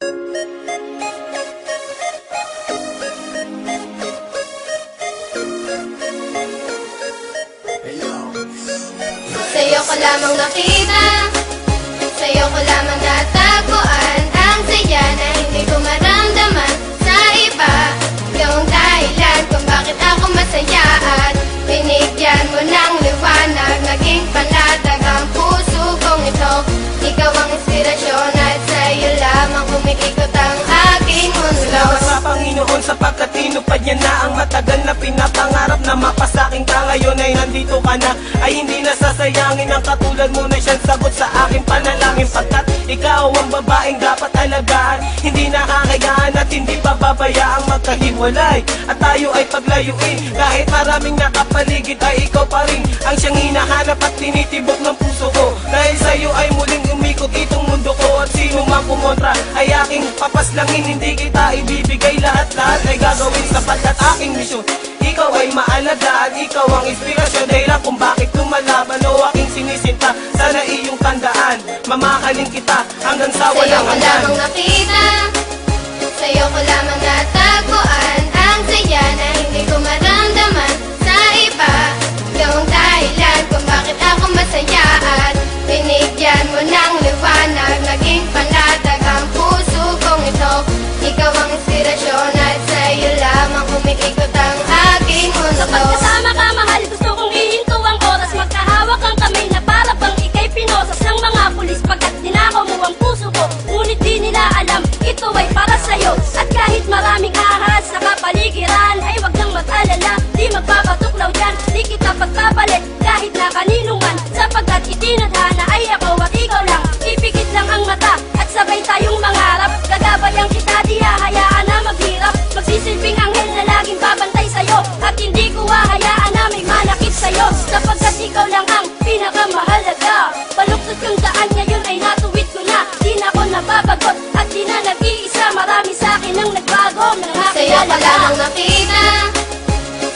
Sa'yo ko lamang nakita tinupad niya na ang matagal na pinapangarap na mapasaking ka. Ngayon ay nandito ka na. Ay hindi nasasayangin ang katulad mo na siyang sagot sa aking panalangin. Pagkat ikaw ang babaeng dapat alagaan. Hindi nakakayaan at hindi pababayaang magkahiwalay. At tayo ay paglayuin. Kahit maraming nakapaligid ay ikaw pa rin ang siyang hinahanap at tinitibok ng puso ko. Dahil sa'yo ay muling umikot at mang kumontra ay aking papaslangin hindi kita ibibigay lahat-lahat. Ay gagawin sapagkat aking misyon. Ikaw ay maalagaan, ikaw ang inspirasyon. Dahilan kung bakit lumalaban o aking sinisinta. Sana iyong tandaan, mamahalin kita hanggang sa Sa'yo walang hanggan. lamang nakita akin ang nagbago. Nang Sa'yo ko lamang nakita.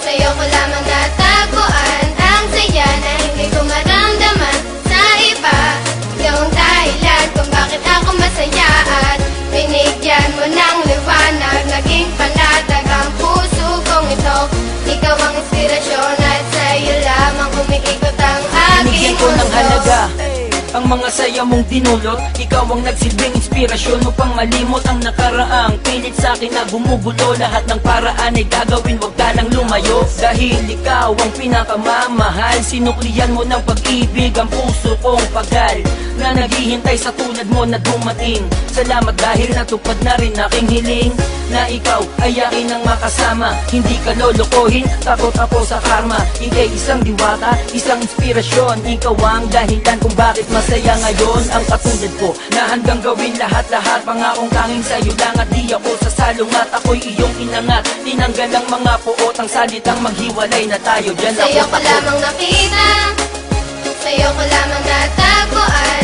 Sa'yo ko lamang natagpuan Ang saya na hindi ko maramdaman Sa iba. Yung dahilan kung bakit ako masaya At binigyan mo ng liwanag. Naging panatag ang puso kong ito. Ikaw ang inspirasyon At sa'yo lamang umiikot ang aking Binigyan ko ng mundo halaga ang mga saya mong dinulot Ikaw ang nagsilbing inspirasyon upang malimot ang nakaraang. Pilit sa akin na gumugulo Lahat ng paraan ay gagawin Huwag ka nang lumayo. Dahil ikaw ang pinakamamahal Sinuklian mo ng pag-ibig Ang puso kong pagal Na naghihintay sa tulad mo na dumating. Salamat dahil natupad na rin aking hiling Na ikaw ay akin ang makasama. Hindi ka lolokohin Takot ako sa karma. Ika'y isang diwata Isang inspirasyon. Ikaw ang dahilan kung bakit masaya ngayon Ang katulad ko Na handang gawin lahat-lahat Pangakong tanging sa'yo lang At di ako sasalong At ako'y iyong inangat. Tinanggal ang mga puot Ang salitang maghiwalay na tayo. Diyan ako Sa'yo ko takot lamang nakita Sa'yo ko lamang natagpuan